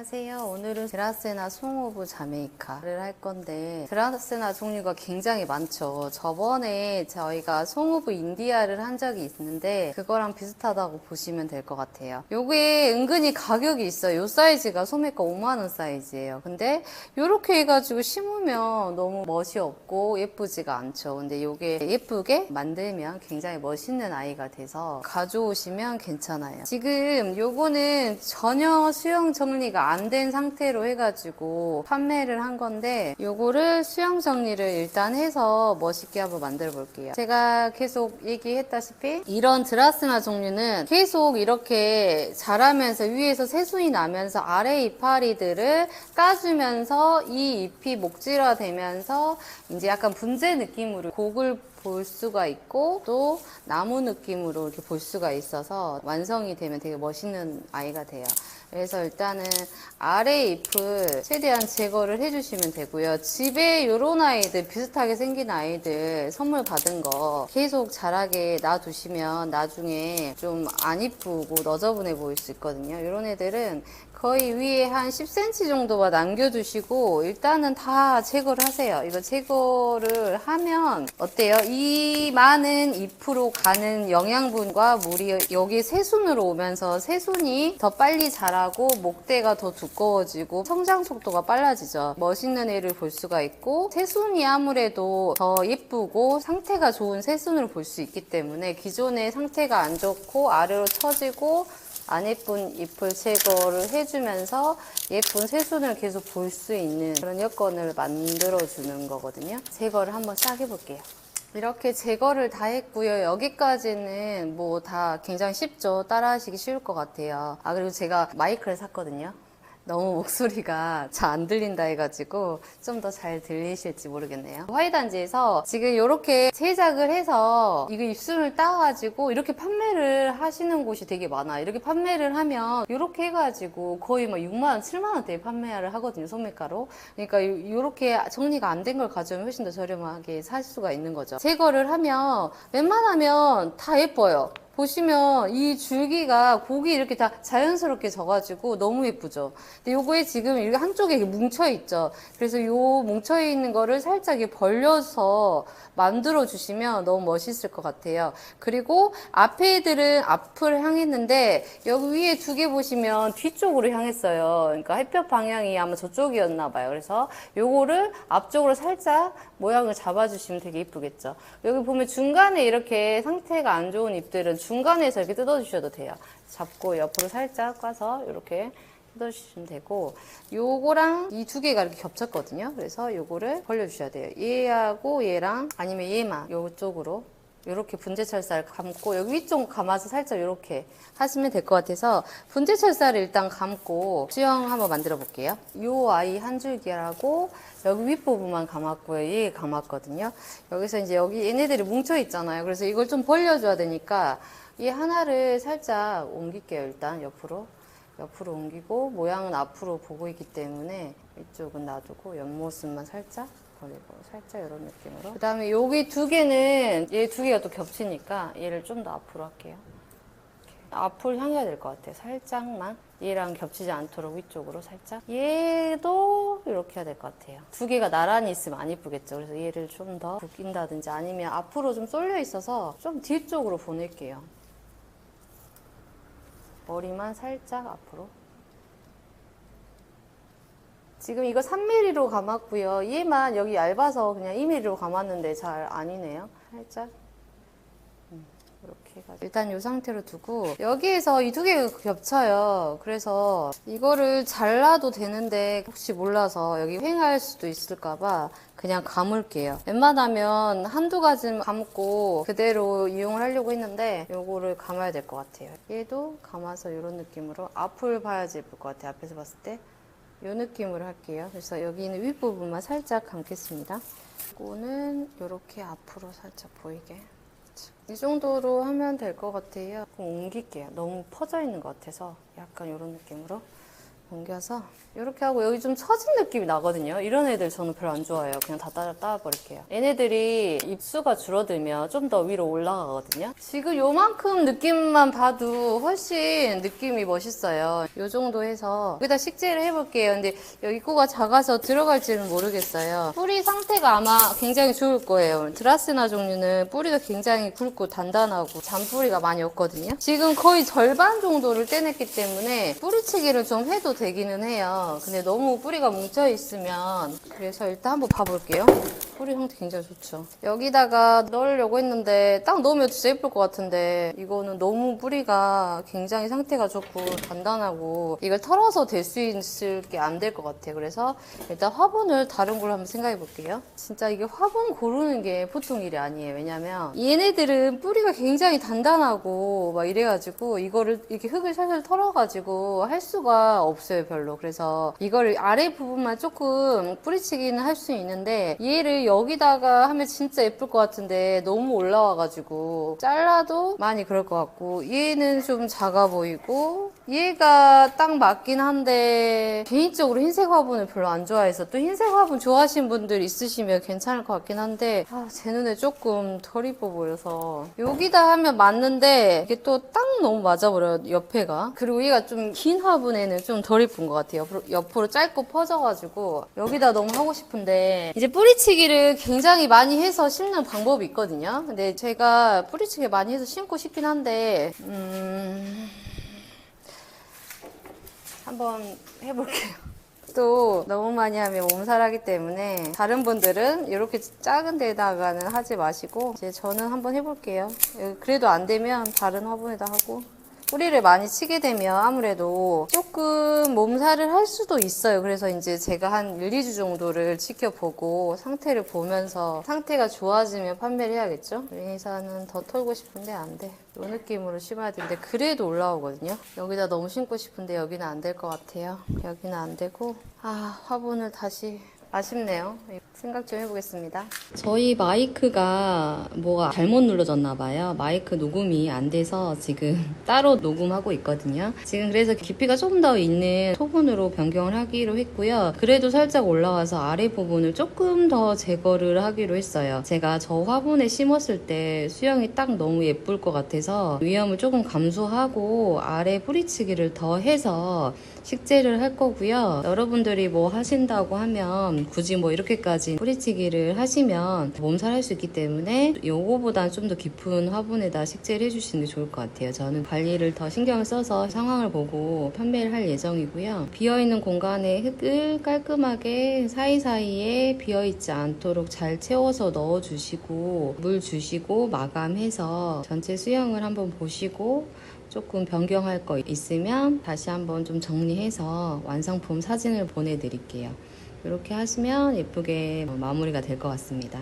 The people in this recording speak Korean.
안녕하세요. 오늘은 드라세나 송오브 자메이카를 할 건데 드라세나 종류가 굉장히 많죠. 저번에 저희가 송오브 인디아를 한 적이 있는데 그거랑 비슷하다고 보시면 될 것 같아요. 요게 은근히 가격이 있어요. 요 사이즈가 소매가 5만원 사이즈예요. 근데 요렇게 해가지고 심으면 너무 멋이 없고 예쁘지가 않죠. 근데 요게 예쁘게 만들면 굉장히 멋있는 아이가 돼서 가져오시면 괜찮아요. 지금 요거는 전혀 수영 정리가 안 된 상태로 해가지고 판매를 한 건데 요거를 수영 정리를 일단 해서 멋있게 한번 만들어 볼게요. 제가 계속 얘기했다시피 이런 드라스나 종류는 계속 이렇게 자라면서 위에서 새순이 나면서 아래 이파리들을 까주면서 이 잎이 목질화 되면서 이제 약간 분재 느낌으로 곡을 볼 수가 있고 또 나무 느낌으로 이렇게 볼 수가 있어서 완성이 되면 되게 멋있는 아이가 돼요. 그래서 일단은 아래 잎을 최대한 제거를 해주시면 되고요. 집에 이런 아이들 비슷하게 생긴 아이들 선물 받은 거 계속 자라게 놔두시면 나중에 좀 안 이쁘고 너저분해 보일 수 있거든요. 이런 애들은 거의 위에 한 10cm 정도만 남겨두시고 일단은 다 제거를 하세요. 이거 제거를 하면 어때요? 이 많은 잎으로 가는 영양분과 물이 여기 새순으로 오면서 새순이 더 빨리 자라고 목대가 더 두꺼워지고 성장 속도가 빨라지죠. 멋있는 애를 볼 수가 있고 새순이 아무래도 더 예쁘고 상태가 좋은 새순을 볼 수 있기 때문에 기존의 상태가 안 좋고 아래로 처지고 안 예쁜 잎을 제거를 해주면서 예쁜 새순을 계속 볼 수 있는 그런 여건을 만들어주는 거거든요. 제거를 한번 싹 해볼게요. 이렇게 제거를 다 했고요. 여기까지는 뭐 다 굉장히 쉽죠. 따라하시기 쉬울 것 같아요. 아, 그리고 제가 마이크를 샀거든요. 너무 목소리가 잘 안 들린다 해가지고 좀 더 잘 들리실지 모르겠네요. 화이단지에서 지금 이렇게 제작을 해서 이거 입술을 따가지고 이렇게 판매를 하시는 곳이 되게 많아. 이렇게 판매를 하면 이렇게 해가지고 거의 막 6만원, 7만원대에 판매를 하거든요. 소매가로. 그러니까 이렇게 정리가 안 된 걸 가져오면 훨씬 더 저렴하게 살 수가 있는 거죠. 제거를 하면 웬만하면 다 예뻐요. 보시면 이 줄기가 고기 이렇게 다 자연스럽게 져가지고 너무 예쁘죠. 근데 요거에 지금 이게 한쪽에 이렇게 뭉쳐 있죠. 그래서 요 뭉쳐 있는 거를 살짝 이렇게 벌려서 만들어 주시면 너무 멋있을 것 같아요. 그리고 앞에 애들은 앞을 향했는데 여기 위에 두 개 보시면 뒤쪽으로 향했어요. 그러니까 햇볕 방향이 아마 저쪽이었나 봐요. 그래서 요거를 앞쪽으로 살짝 모양을 잡아주시면 되게 예쁘겠죠. 여기 보면 중간에 이렇게 상태가 안 좋은 잎들은 중간에서 이렇게 뜯어주셔도 돼요. 잡고 옆으로 살짝 까서 이렇게 뜯어주시면 되고 요거랑 이 두 개가 이렇게 겹쳤거든요. 그래서 요거를 벌려주셔야 돼요. 얘하고 얘랑 아니면 얘만 요쪽으로 이렇게 분재철사를 감고 여기 위쪽 감아서 살짝 이렇게 하시면 될 것 같아서 분재철사를 일단 감고 수영 한번 만들어 볼게요. 요 아이 한 줄기라고 여기 윗부분만 감았고요. 얘 감았거든요. 여기서 이제 여기 얘네들이 뭉쳐 있잖아요. 그래서 이걸 좀 벌려줘야 되니까 이 하나를 살짝 옮길게요. 일단 옆으로. 옆으로 옮기고 모양은 앞으로 보고 있기 때문에 이쪽은 놔두고 옆모습만 살짝 벌리고 살짝 이런 느낌으로. 그 다음에 여기 두 개는 얘 두 개가 또 겹치니까 얘를 좀 더 앞으로 할게요. 앞을 향해야 될 것 같아요. 살짝만. 얘랑 겹치지 않도록 위쪽으로 살짝. 얘도 이렇게 해야 될 것 같아요. 두 개가 나란히 있으면 안 이쁘겠죠. 그래서 얘를 좀 더 굽긴다든지 아니면 앞으로 좀 쏠려 있어서 좀 뒤쪽으로 보낼게요 머리만 살짝 앞으로. 지금 이거 3mm로 감았고요. 얘만 여기 얇아서 그냥 2mm로 감았는데 잘 아니네요. 살짝. 음, 이렇게 해가지고. 일단 이 상태로 두고 여기에서 이 두 개가 겹쳐요. 그래서 이거를 잘라도 되는데 혹시 몰라서 여기 횡할 수도 있을까봐 그냥 감을게요. 웬만하면 한두 가지 감고 그대로 이용을 하려고 했는데 요거를 감아야 될 것 같아요. 얘도 감아서 이런 느낌으로 앞을 봐야지 예쁠 것 같아요. 앞에서 봤을 때. 이 느낌으로 할게요. 그래서 여기 있는 윗부분만 살짝 감겠습니다. 이거는 이렇게 앞으로 살짝 보이게. 이 정도로 하면 될 것 같아요. 옮길게요. 너무 퍼져 있는 것 같아서 약간 이런 느낌으로 옮겨서 이렇게 하고 여기 좀 처진 느낌이 나거든요. 이런 애들 저는 별로 안 좋아해요. 그냥 다 따라 따버릴게요. 얘네들이 입수가 줄어들면 좀 더 위로 올라가거든요. 지금 요만큼 느낌만 봐도 훨씬 느낌이 멋있어요. 요 정도 해서 여기다 식재를 해볼게요. 근데 여기 코가 작아서 들어갈지는 모르겠어요. 뿌리 상태가 아마 굉장히 좋을 거예요. 드라스나 종류는 뿌리가 굉장히 굵고 단단하고 잔뿌리가 많이 없거든요. 지금 거의 절반 정도를 떼냈기 때문에 뿌리치기를 좀 해도 되기는 해요. 근데 너무 뿌리가 뭉쳐 있으면 그래서 일단 한번 봐볼게요. 뿌리 상태 굉장히 좋죠. 여기다가 넣으려고 했는데 딱 넣으면 진짜 예쁠 것 같은데 이거는 너무 뿌리가 굉장히 상태가 좋고 단단하고 이걸 털어서 될 수 있을 게 안 될 것 같아요. 그래서 일단 화분을 다른 걸로 한번 생각해 볼게요. 진짜 이게 화분 고르는 게 보통 일이 아니에요. 왜냐면 얘네들은 뿌리가 굉장히 단단하고 막 이래가지고 이거를 이렇게 흙을 살살 털어가지고 할 수가 없어요. 별로. 그래서 이거를 아래 부분만 조금 뿌리치기는 할 수 있는데 얘를 여기다가 하면 진짜 예쁠 것 같은데 너무 올라와가지고 잘라도 많이 그럴 것 같고 얘는 좀 작아 보이고 얘가 딱 맞긴 한데 개인적으로 흰색 화분을 별로 안 좋아해서 또 흰색 화분 좋아하시는 분들 있으시면 괜찮을 것 같긴 한데 아, 제 눈에 조금 덜 이뻐 보여서 여기다 하면 맞는데 이게 또 딱 너무 맞아버려요 옆에가. 그리고 얘가 좀 긴 화분에는 좀 덜 이쁜 것 같아요. 옆으로, 옆으로 짧고 퍼져가지고 여기다 너무 하고 싶은데 이제 뿌리치기를 굉장히 많이 해서 심는 방법이 있거든요 근데 제가 뿌리치기 많이 해서 심고 싶긴 한데 음... 한번 해볼게요. 또 너무 많이 하면 몸살하기 때문에 다른 분들은 이렇게 작은 데다가는 하지 마시고 이제 저는 한번 해볼게요. 그래도 안 되면 다른 화분에다 하고 뿌리를 많이 치게 되면 아무래도 조금 몸살을 할 수도 있어요. 그래서 이제 제가 한 1, 2주 정도를 지켜보고 상태를 보면서 상태가 좋아지면 판매를 해야겠죠. 유인사는 더 털고 싶은데 안 돼. 이 느낌으로 심어야 되는데 그래도 올라오거든요. 여기다 너무 심고 싶은데 여기는 안 될 것 같아요. 여기는 안 되고 아 화분을 다시 아쉽네요. 생각 좀 해보겠습니다. 저희 마이크가 뭐가 잘못 눌러졌나 봐요. 마이크 녹음이 안 돼서 지금 따로 녹음하고 있거든요. 지금 그래서 깊이가 조금 더 있는 소분으로 변경을 하기로 했고요. 그래도 살짝 올라와서 아래 부분을 조금 더 제거를 하기로 했어요. 제가 저 화분에 심었을 때 수영이 딱 너무 예쁠 것 같아서 위험을 조금 감수하고 아래 뿌리치기를 더 해서 식재를 할 거고요. 여러분들이 뭐 하신다고 하면 굳이 뭐 이렇게까지 뿌리치기를 하시면 몸살 할 수 있기 때문에 요거보다 좀더 깊은 화분에다 식재를 해주시는 게 좋을 것 같아요. 저는 관리를 더 신경을 써서 상황을 보고 판매를 할 예정이고요. 비어있는 공간에 흙을 깔끔하게 사이사이에 비어있지 않도록 잘 채워서 넣어주시고 물 주시고 마감해서 전체 수영을 한번 보시고 조금 변경할 거 있으면 다시 한번 좀 정리해서 완성품 사진을 보내드릴게요. 이렇게 하시면 예쁘게 마무리가 될 것 같습니다.